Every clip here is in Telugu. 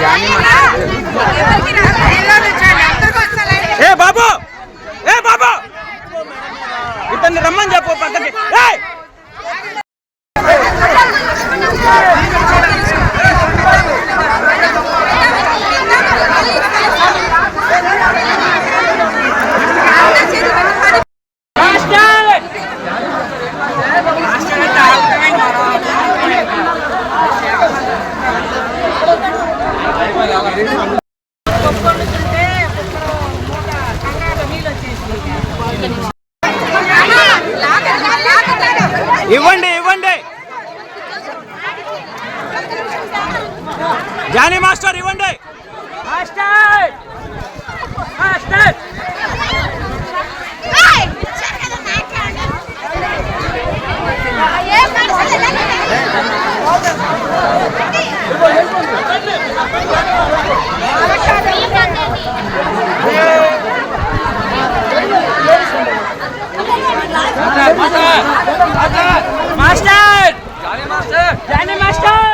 ਜਾਣੀ ఇవ్వండి ఇవ్వండి. జానీ మాస్టర్ ఇవ్వండి. Master master Jani master Jani master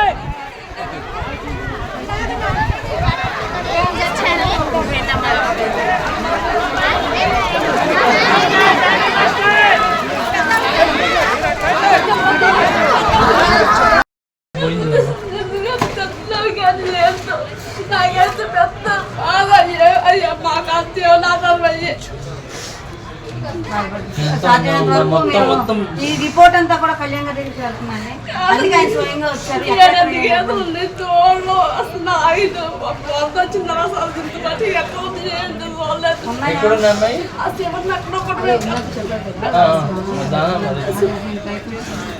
సాధ్యమైనంత వరకు మీరు ఈ రిపోర్ట్ అంతా కూడా కళ్యాణ్ గారి దగ్గరికి వెళ్తుందండి అందుకే ఆయన స్వయంగా వచ్చారు. ఎక్కడ?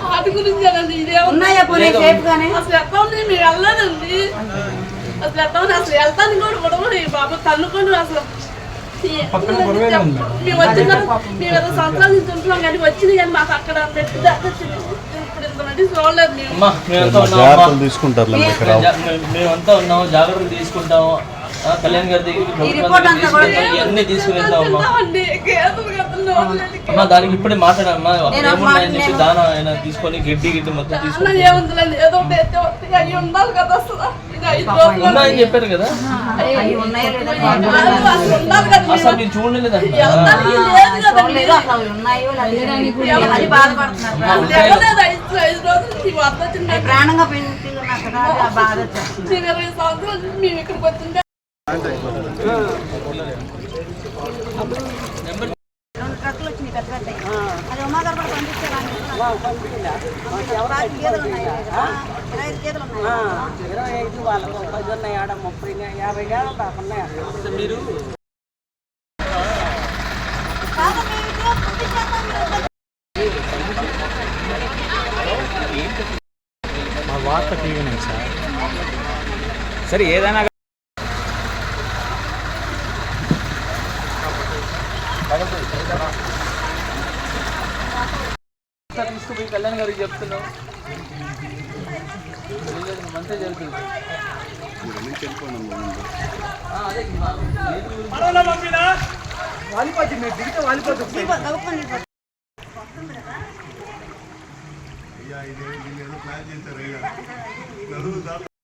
వాటి గురించి ఉన్నాయా పోనీ సేఫ్ గానే? అసలు ఎట్లా ఉంది? మీరు వెళ్ళదండి అసలు ఉంది? అసలు వెళ్తాను కూడా ఈ బాబు తన్నుకొని అసలు మేము వచ్చిన మేము సంవత్సరాల నుంచి ఉంటున్నాం కానీ వచ్చింది కానీ మాకు అక్కడ మేమంతా ఉన్నాము జాగ్రత్తలు తీసుకుంటాము. కళ్యాణ్ గారి దగ్గరికి ఇవన్నీ తీసుకుని వెళ్తాం అమ్మా తిన్నామండి కేసులు కట్టలేదు అమ్మా దానికి ఇప్పుడే మాట్లాడమ్మా నేను ఒక ఏమున్నాయని మాట చెప్పి నేను- దాన ఆయన తీసుకొని గడ్డి గిడ్డి మొత్తం తీసుకొని ఏదో ఉండాలి కదా ఉన్నాయని చెప్పారు కదా? అసలు మీరు చూడలేదు ప్రాణంగా పెంచి కదా బాధ ఇరవై సంవత్సరాల మేము ఇక్కడికి వచ్చిందే ఇరవై ఐదు వాళ్ళకు పది ఉన్నాయి ఆడ ముప్పై యాభై దాకా ఉన్నాయి మీరు మా వార్త టీవీ సార్. సరే ఏదైనా కళ్యాణ్ గారికి చెప్తున్నాం మంచిగా జరుగుతుంది. ఆ, అదే మా- గబుక్కుని వెళ్ళిపోతుంది. ఏమేమి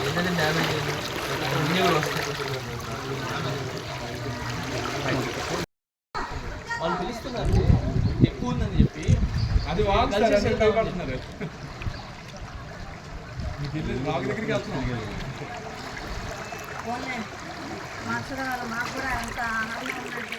ఏదైనా డ్యామేజ్ అన్నీ కూడా వస్తాయి వాళ్ళు పిలుస్తున్నారు ఎక్కువ ఉందని చెప్పి అది వాళ్ళు భయపడుతున్నారు దగ్గరికి వెళ్తున్నాం మాకు కూడా ఎంత ఉందంటే